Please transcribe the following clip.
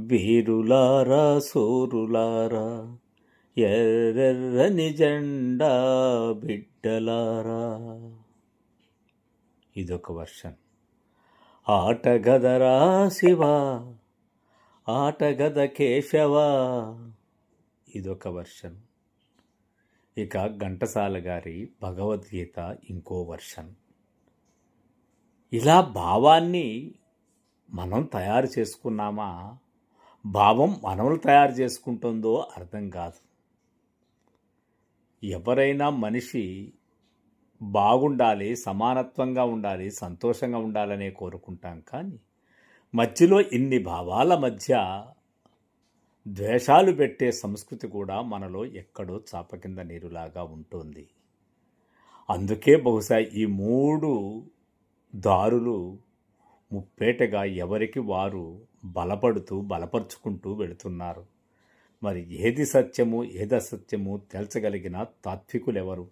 వీరులారా సోరులారా ఎర్రెర్రని జెండా బిడ్డలారా. ఇదొక వర్షన్. ఆటగదరా శివ ఆటగద కేశవ. ఇదొక వర్షన్. ఇక ఘంటసాల గారి భగవద్గీత ఇంకో వర్షన్. ఇలా భావాన్ని మనం తయారు చేసుకున్నామా? భావం మనములు తయారు చేసుకుంటుందో అర్థం కాదు. ఎవరైనా మనిషి బాగుండాలి సమానత్వంగా ఉండాలి సంతోషంగా ఉండాలనే కోరుకుంటాం కానీ మధ్యలో ఇన్ని భావాల మధ్య ద్వేషాలు పెట్టే సంస్కృతి కూడా మనలో ఎక్కడో చాప కింద నీరులాగా ఉంటుంది. అందుకే బహుశా ఈ మూడు దారులు ముప్పేటగా ఎవరికి వారు బలపడుతూ బలపరుచుకుంటూ వెళుతున్నారు. మరి ఏది సత్యము ఏది అసత్యము తేల్చగలిగిన తాత్వికులెవరు?